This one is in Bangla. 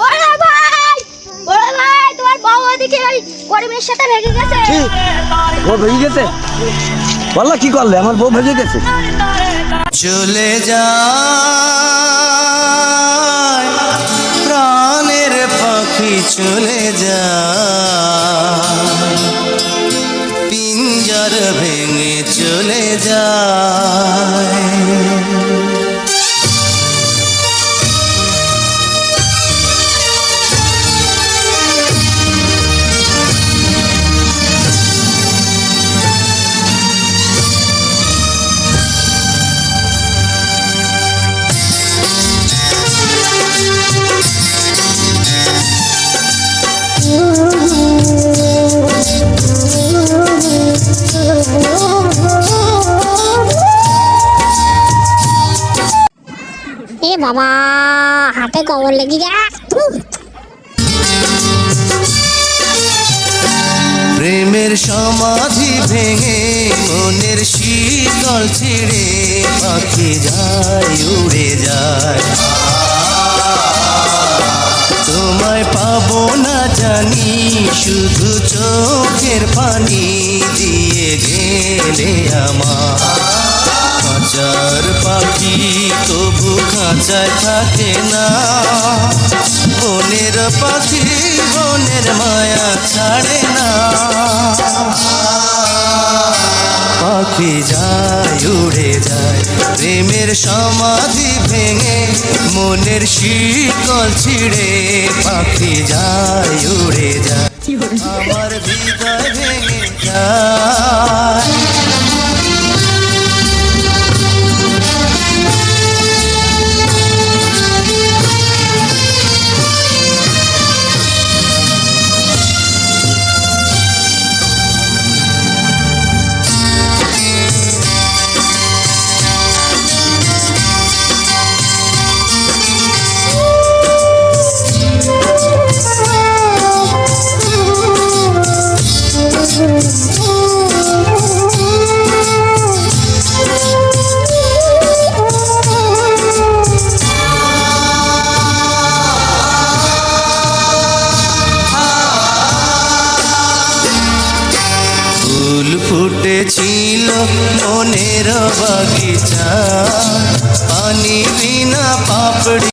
বড় ভাই বড় ভাই তোমার বউ ওদিকে ওই করিমের সাথে ভেগে গেছে। কি? ও ভেঙে গেছে? বললা কি করলে? আমার বউ ভেঙে গেছে? চলে যায় প্রাণের পাখি চলে যা পিঞ্জর ভেঙে চলে যায়। বাবা, হাতে কবর লেগে প্রেমের সমাধি ভেঙে মনের শীতল ছিঁড়ে পাখি যায়, উড়ে যায়। তোমায় পাবো না জানি, শুধু চোখের পানি দিয়ে গেলে আমার। খাঁচায় থাকে না। বনের পাখি বনের মায়া ছাড়ে না। পাখি যায়, উড়ে যায়, প্রেমের সমাধি ভেঙে মনের শিকল ছিঁড়ে। পাখি যায় ফুটেছিল মনের বাগিচা। পানি বিনা পাপড়ি